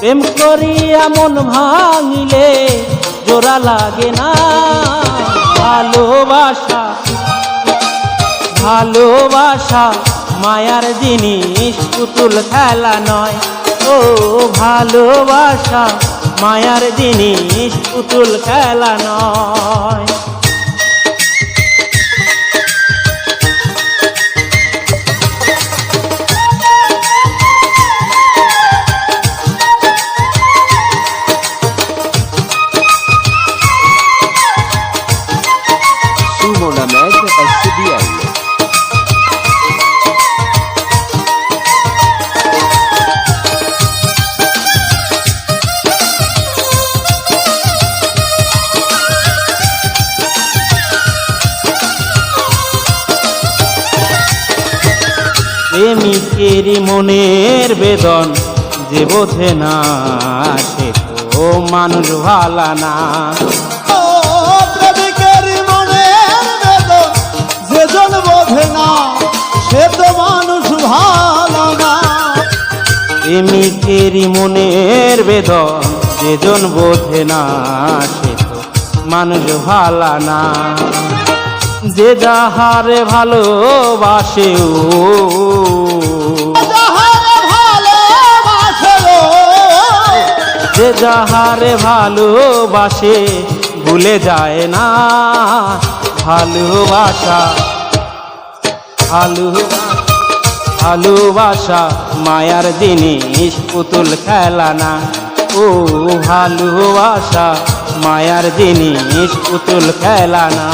প্রেম করি এমন ভাঙিলে জোড়া লাগে না। ভালোবাসা ভালোবাসা মায়ার জিনিস, পুতুল খেলা নয়। ও ভালোবাসা মায়ার জিনিস, পুতুল খেলা নয়। প্রেমিকের মনের বেদন যে বোঝে না সে তো মানুষ ভালা না। ও প্রেমিকের মনের বেদন যেজন বোঝে না সে তো মানুষ ভালো না। প্রেমিকের মনের বেদন যেজন বোঝে না সে তো মানুষ ভালা না। যে যাহারে ভালোবাসে ও। যে যাহারে ভালোবাসে ভুলে যায় না। ভালোবাসা ভালো ভালোবাসা মায়ার জিনিস পুতুল খেলা না। ও ভালোবাসা মায়ার জিনিস পুতুল খেলা না।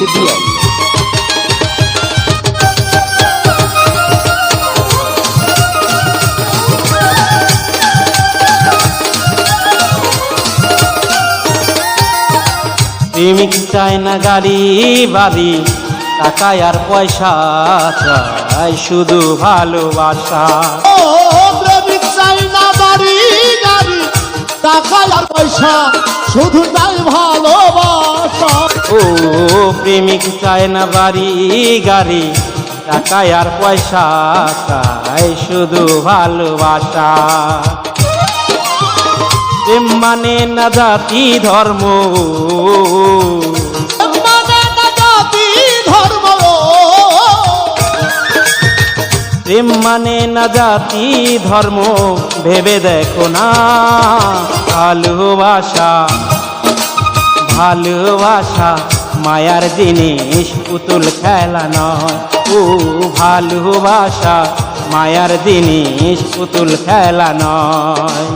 SBL প্রেমিক চায় না গাড়ি বাড়ি টাকা আর পয়সা চাই শুধু ভালোবাসা। ও প্রেমিক চাই না বাড়ি গাড়ি টাকা আর পয়সা শুধু তাই ভালোবাসা। ও প্রেমিক চায় না বাড়ি গাড়ি। টাকা আর পয়সা চাই শুধু ভালোবাসা। প্রেম মানে না জাতি ধর্ম। মানে না জাতি ধর্ম। প্রেম মানে না জাতি ধর্ম। ভেবে দেখো না ভালোবাসা। ভালোবাসা। মায়ার জিনিস, পুতুল খেলা নয়। ও ভালোবাসা মায়ার জিনিস, পুতুল খেলা নয়।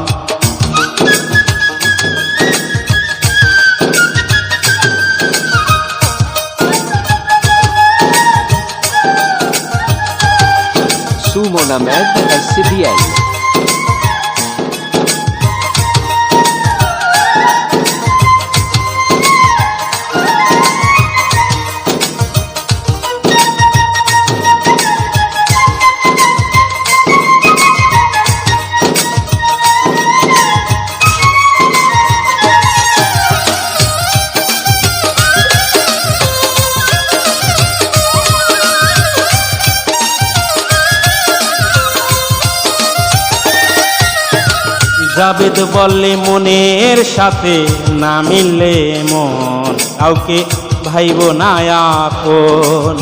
Sumo Named SBL জাবেদ বললে মনের সাথে না মিললে মন কাউকে ভাইব না আপন।